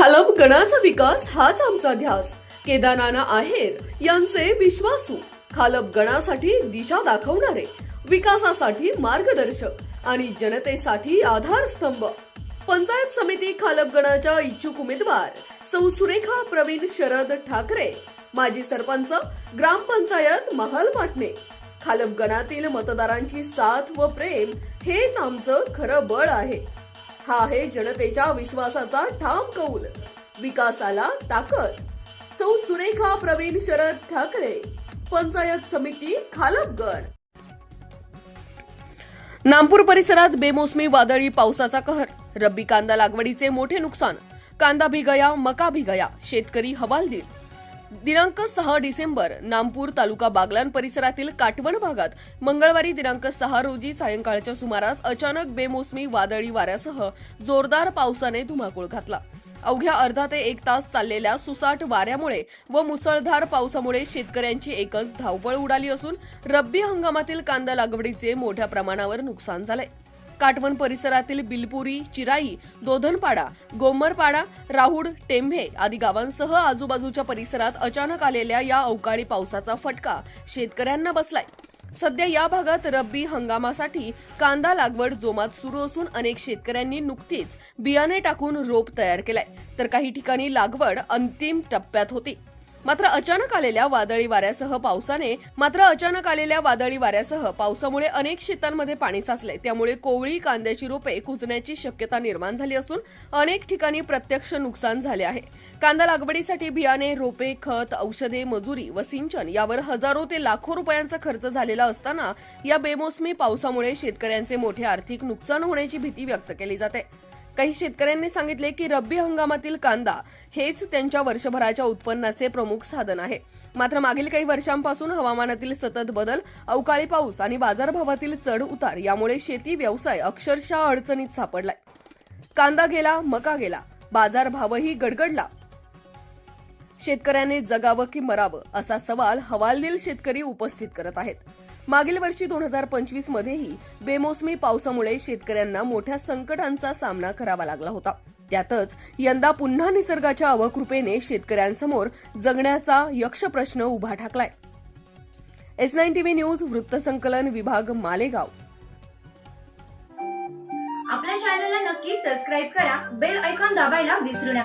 खालप गणाचा विकास हाच आमचा ध्यास केदारनाना आहेर यांचे विश्वासू. खालप गणासाठी दिशा दाखवणारे विकासासाठी मार्गदर्शक आणि जनतेसाठी आधारस्तंभ. पंचायत समिती खालप गणाच्या इच्छुक उमेदवार सौ सुरेखा प्रवीण शरद ठाकरे. माजी सरपंच ग्रामपंचायत महाल पाटणे खालप गणातील मतदारांची साथ व प्रेम हेच आमचं खरं बळ आहे. हा आहे जनतेच्या विश्वासाचा ठाम कौल. विकासाला ताकद. सौ सुरेखा प्रवीण शरद ठाकरे पंचायत समिती खालपगड. नामपूर परिसरात बेमोसमी वादळी पावसाचा कहर. रब्बी कांदा लागवडीचे मोठे नुकसान. कांदा भिगया मका भिगया शेतकरी हवालदिल. दिनांक सहा डिसेंबर नामपूर तालुका बागलान परिसरातील काटवण भागात मंगळवारी दिनांक सहा रोजी सायंकाळच्या सुमारास अचानक बेमोसमी वादळी वाऱ्यासह जोरदार पावसाने धुमाकूळ घातला. अवघ्या अर्धा ते एक तास चाललेल्या सुसाट वाऱ्यामुळे व मुसळधार पावसामुळे शेतकऱ्यांची एकच धावपळ उडाली असून रब्बी हंगामातील कांदा लागवडीचे मोठ्या प्रमाणावर नुकसान झालंय. काटवण परिसरातील बिलपुरी चिराई दोधनपाडा गोमरपाडा राहुड टेंभे आदी गावांसह आजूबाजूच्या परिसरात अचानक आलेल्या या अवकाळी पावसाचा फटका शेतकऱ्यांना बसलाय. सध्या या भागात रब्बी हंगामासाठी कांदा लागवड जोमात सुरू असून अनेक शेतकऱ्यांनी नुकतीच बियाणे टाकून रोप तयार केलाय. तर काही ठिकाणी लागवड अंतिम टप्प्यात होती. मात्र अचानक आलेल्या वादळी वाऱ्यासह पावसाने मात्र अचानक आलेल्या वादळी वाऱ्यासह पावसामुळे अनेक शेतांमध्ये पाणी साचले. त्यामुळे कोवळी कांद्याची रोपे कुजण्याची शक्यता निर्माण झाली असून अनेक ठिकाणी प्रत्यक्ष नुकसान झाले आहे. कांदा लागवडीसाठी बियाणे रोपे खत औषधे मजुरी व सिंचन यावर हजारो ते लाखो रुपयांचा खर्च झालेला असताना या बेमोसमी पावसामुळे शेतकऱ्यांचे मोठे आर्थिक नुकसान होण्याची भीती व्यक्त केली जाते. काही शेतकऱ्यांनी सांगितले की रब्बी हंगामातील कांदा हेच त्यांच्या वर्षभराच्या उत्पन्नाचे प्रमुख साधन आहे. मात्र मागील काही वर्षांपासून हवामानातील सतत बदल अवकाळी पाऊस आणि बाजारभावातील चढ उतार यामुळे शेती व्यवसाय अक्षरशः अडचणीत सापडलाय. कांदा गेला मका गेला बाजारभावही गडगडला. शेतकऱ्याने जगावं की मरावं असा सवाल हवालदिल शेतकरी उपस्थित करत आहेत. मागील वर्षी दोन हजार पंचवीस मध्येही बेमोसमी पावसामुळे शेतकऱ्यांना मोठ्या संकटांचा सामना करावा लागला होता. त्यातच यंदा पुन्हा निसर्गाच्या अवकृपेने शेतकऱ्यांसमोर जगण्याचा यक्ष प्रश्न उभा ठाकलाय. एस नाईन टीव्ही न्यूज वृत्तसंकलन विभाग मालेगाव. आपल्या चॅनलला नक्की सबस्क्राईब करा. बेल ऐकॉन दाबायला विसरू नका.